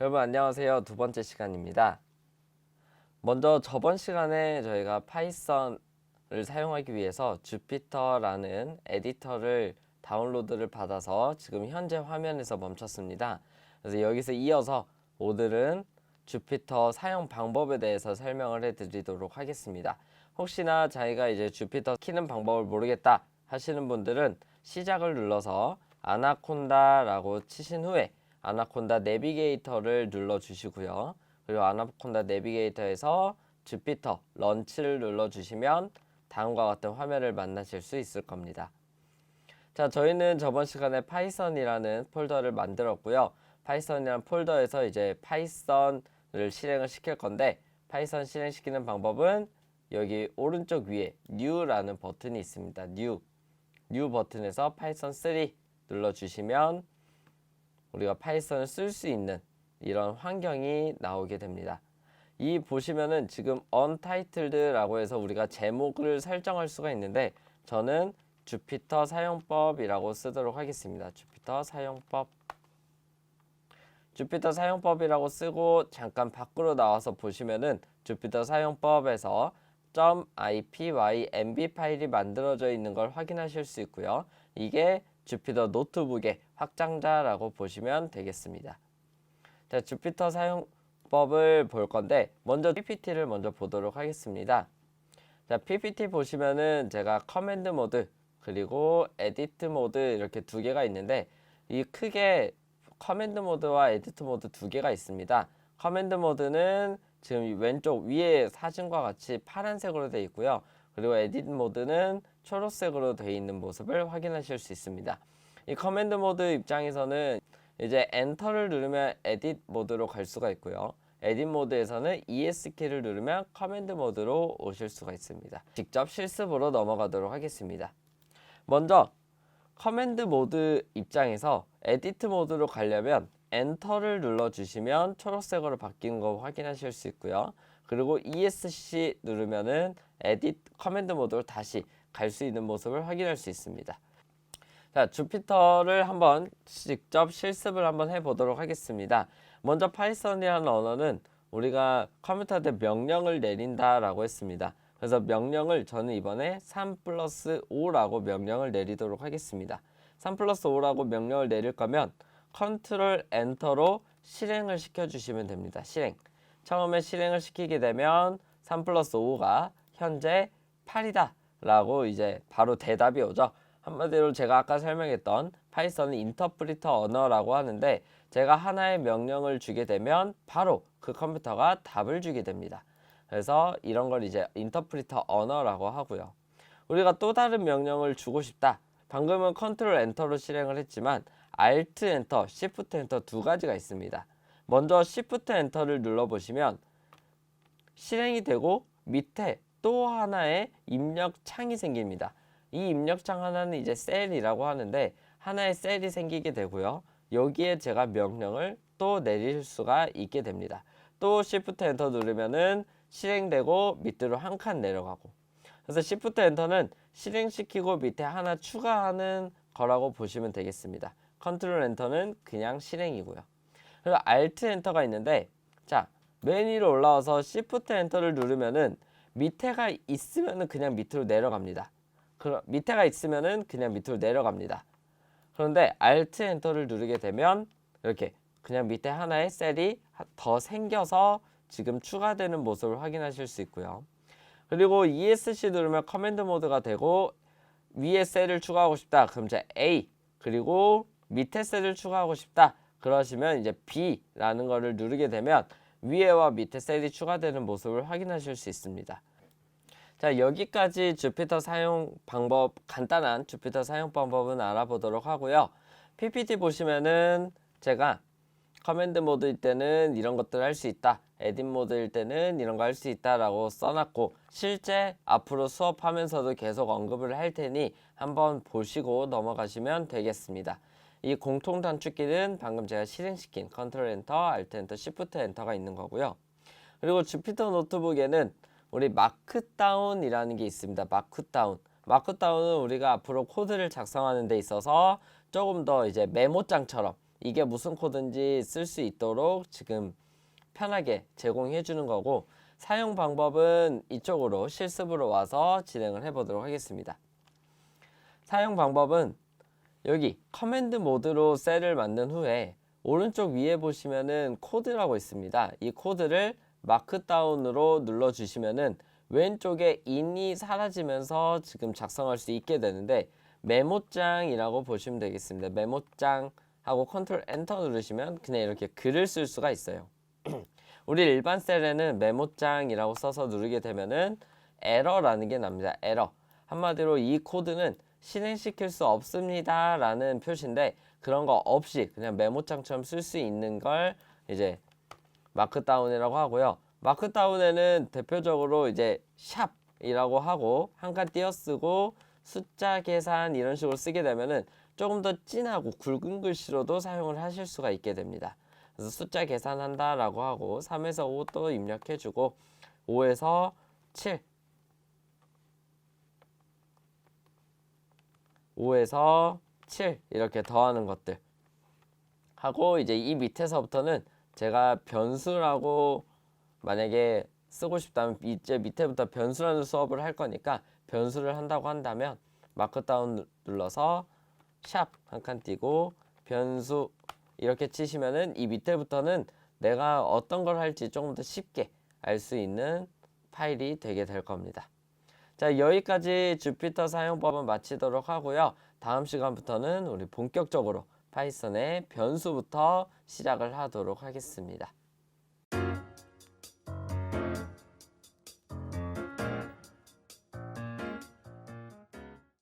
여러분 안녕하세요. 두 번째 시간입니다. 먼저 저번 시간에 저희가 파이썬을 사용하기 위해서 주피터라는 에디터를 다운로드를 받아서 지금 현재 화면에서 멈췄습니다. 그래서 여기서 이어서 오늘은 주피터 사용 방법에 대해서 설명을 해드리도록 하겠습니다. 혹시나 자기가 이제 주피터 키는 방법을 모르겠다 하시는 분들은 시작을 눌러서 아나콘다라고 치신 후에 아나콘다 내비게이터를 눌러 주시고요. 그리고 아나콘다 내비게이터에서 주피터 런치를 눌러 주시면 다음과 같은 화면을 만나실 수 있을 겁니다. 자, 저희는 저번 시간에 파이썬이라는 폴더를 만들었고요. 파이썬이라는 폴더에서 이제 파이썬을 실행을 시킬 건데 파이썬 실행시키는 방법은 여기 오른쪽 위에 new라는 버튼이 있습니다. new new 버튼에서 파이썬 3 눌러 주시면 우리가 파이썬을 쓸 수 있는 이런 환경이 나오게 됩니다. 이 보시면은 지금 untitled라고 해서 우리가 제목을 설정할 수가 있는데 저는 주피터 사용법이라고 쓰도록 하겠습니다. 주피터 사용법 주피터 사용법이라고 쓰고 잠깐 밖으로 나와서 보시면은 주피터 사용법에서 .ipynb 파일이 만들어져 있는 걸 확인하실 수 있고요. 이게 주피터 노트북의 확장자라고 보시면 되겠습니다. 자, 주피터 사용법을 볼 건데 먼저 PPT를 먼저 보도록 하겠습니다. 자, PPT 보시면은 제가 커맨드 모드 그리고 에디트 모드 이렇게 두 개가 있는데 이 크게 커맨드 모드와 에디트 모드 두 개가 있습니다. 커맨드 모드는 지금 이 왼쪽 위에 사진과 같이 파란색으로 되어 있고요. 그리고 에디트 모드는 초록색으로 되어 있는 모습을 확인하실 수 있습니다. 이 커맨드 모드 입장에서는 이제 엔터를 누르면 에디트 모드로 갈 수가 있고요. 에디트 모드에서는 ES 키를 누르면 커맨드 모드로 오실 수가 있습니다. 직접 실습으로 넘어가도록 하겠습니다. 먼저 커맨드 모드 입장에서 에디트 모드로 가려면 엔터를 눌러 주시면 초록색으로 바뀐 거 확인하실 수 있고요. 그리고 ESC 누르면은 에디트 커맨드 모드로 다시 갈 수 있는 모습을 확인할 수 있습니다. 자, 주피터를 한번 직접 실습을 한번 해 보도록 하겠습니다. 먼저 파이썬이라는 언어는 우리가 컴퓨터한테 명령을 내린다라고 했습니다. 그래서 명령을 저는 이번에 3 플러스 5라고 명령을 내리도록 하겠습니다. 3 플러스 5라고 명령을 내릴 거면 컨트롤 엔터로 실행을 시켜주시면 됩니다. 실행. 처음에 실행을 시키게 되면 3 플러스 5가 현재 8이다 라고 이제 바로 대답이 오죠. 한마디로 제가 아까 설명했던 파이썬은 인터프리터 언어라고 하는데 제가 하나의 명령을 주게 되면 바로 그 컴퓨터가 답을 주게 됩니다. 그래서 이런 걸 이제 인터프리터 언어라고 하고요. 우리가 또 다른 명령을 주고 싶다. 방금은 컨트롤 엔터로 실행을 했지만 Alt 엔터, Shift 엔터 두 가지가 있습니다. 먼저 Shift 엔터를 눌러 보시면 실행이 되고 밑에 또 하나의 입력 창이 생깁니다. 이 입력창 하나는 이제 셀이라고 하는데 하나의 셀이 생기게 되고요. 여기에 제가 명령을 또 내릴 수가 있게 됩니다. 또 Shift 엔터 누르면은 실행되고 밑으로 한 칸 내려가고 그래서 Shift 엔터는 실행시키고 밑에 하나 추가하는 거라고 보시면 되겠습니다. 컨트롤 엔터는 그냥 실행이고요. 그리고 Alt 엔터가 있는데 자, 맨 위로 올라와서 Shift 엔터를 누르면은 밑에가 있으면은 그냥 밑으로 내려갑니다. 그럼 밑에가 있으면은 그냥 밑으로 내려갑니다. 그런데 Alt 엔터를 누르게 되면 이렇게 그냥 밑에 하나의 셀이 더 생겨서 지금 추가되는 모습을 확인하실 수 있고요. 그리고 ESC 누르면 커맨드 모드가 되고 위에 셀을 추가하고 싶다. 그럼 이제 A 그리고 밑에 셀을 추가하고 싶다. 그러시면 이제 B라는 거를 누르게 되면 위에와 밑에 셀이 추가되는 모습을 확인하실 수 있습니다. 자 여기까지 주피터 사용 방법 간단한 주피터 사용 방법은 알아보도록 하고요. PPT 보시면은 제가 커맨드 모드일 때는 이런 것들을 할수 있다. 에딧 모드일 때는 이런 거 할 수 있다 라고 써놨고 실제 앞으로 수업하면서도 계속 언급을 할 테니 한번 보시고 넘어가시면 되겠습니다. 이 공통 단축키는 방금 제가 실행시킨 컨트롤 엔터, 알트 엔터, 시프트 엔터가 있는 거고요. 그리고 주피터 노트북에는 우리 마크다운이라는 게 있습니다. 마크다운. 마크다운은 우리가 앞으로 코드를 작성하는 데 있어서 조금 더 이제 메모장처럼 이게 무슨 코드인지 쓸 수 있도록 지금 편하게 제공해 주는 거고 사용 방법은 이쪽으로 실습으로 와서 진행을 해 보도록 하겠습니다. 사용 방법은 여기 커맨드 모드로 셀을 만든 후에 오른쪽 위에 보시면은 코드라고 있습니다. 이 코드를 마크다운으로 눌러 주시면은 왼쪽에 인이 사라지면서 지금 작성할 수 있게 되는데 메모장이라고 보시면 되겠습니다. 메모장 하고 컨트롤 엔터 누르시면 그냥 이렇게 글을 쓸 수가 있어요. 우리 일반 셀에는 메모장이라고 써서 누르게 되면은 에러라는 게 납니다. 에러. 한마디로 이 코드는 실행시킬 수 없습니다. 라는 표시인데 그런 거 없이 그냥 메모장처럼 쓸 수 있는 걸 이제 마크다운이라고 하고요. 마크다운에는 대표적으로 이제 샵이라고 하고 한 칸 띄어쓰고 숫자 계산 이런 식으로 쓰게 되면은 조금 더 진하고 굵은 글씨로도 사용을 하실 수가 있게 됩니다. 그래서 숫자 계산한다 라고 하고 3에서 5도 입력해 주고 5에서 7 5에서 7 이렇게 더하는 것들 하고 이제 이 밑에서부터는 제가 변수라고 만약에 쓰고 싶다면 이제 밑에부터 변수라는 수업을 할 거니까 변수를 한다고 한다면 마크다운 누- 눌러서 샵 한 칸 띄고 변수 이렇게 치시면은 이 밑에부터는 내가 어떤 걸 할지 조금 더 쉽게 알 수 있는 파일이 되게 될 겁니다. 자 여기까지 주피터 사용법은 마치도록 하고요. 다음 시간부터는 우리 본격적으로 파이썬의 변수부터 시작을 하도록 하겠습니다.